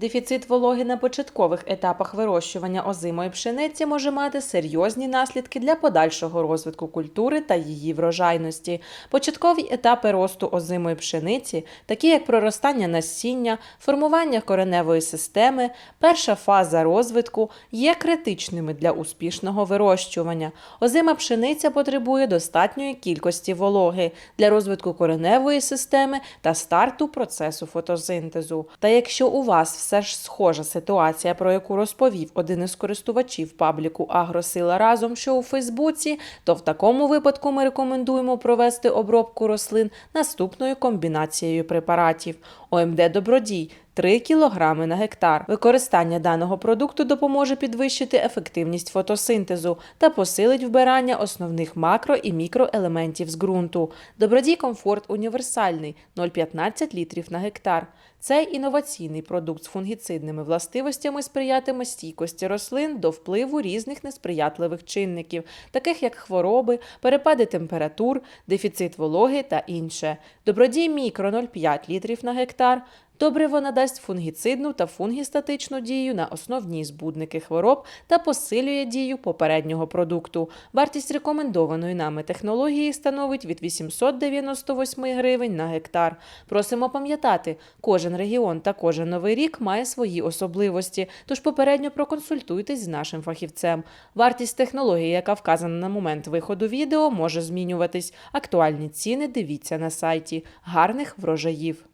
Дефіцит вологи на початкових етапах вирощування озимої пшениці може мати серйозні наслідки для подальшого розвитку культури та її врожайності. Початкові етапи росту озимої пшениці, такі як проростання насіння, формування кореневої системи, перша фаза розвитку, є критичними для успішного вирощування. Озима пшениця потребує достатньої кількості вологи для розвитку кореневої системи та старту процесу фотосинтезу. Та якщо у вас все ж схожа ситуація, про яку розповів один із користувачів пабліку Агросила разом, що у Фейсбуці, то в такому випадку ми рекомендуємо провести обробку рослин наступною комбінацією препаратів ОМД Добродій. 3 кг на гектар. Використання даного продукту допоможе підвищити ефективність фотосинтезу та посилить вбирання основних макро і мікроелементів з ґрунту. Добродій комфорт універсальний 0,15 літрів на гектар. Цей інноваційний продукт з фунгіцидними властивостями сприятиме стійкості рослин до впливу різних несприятливих чинників, таких як хвороби, перепади температур, дефіцит вологи та інше. Добродій мікро 0,5 літрів на гектар. Добриво надасть фунгіцидну та фунгістатичну дію на основні збудники хвороб та посилює дію попереднього продукту. Вартість рекомендованої нами технології становить від 898 гривень на гектар. Просимо пам'ятати, кожен регіон та кожен новий рік має свої особливості, тож попередньо проконсультуйтесь з нашим фахівцем. Вартість технології, яка вказана на момент виходу відео, може змінюватись. Актуальні ціни дивіться на сайті. Гарних врожаїв!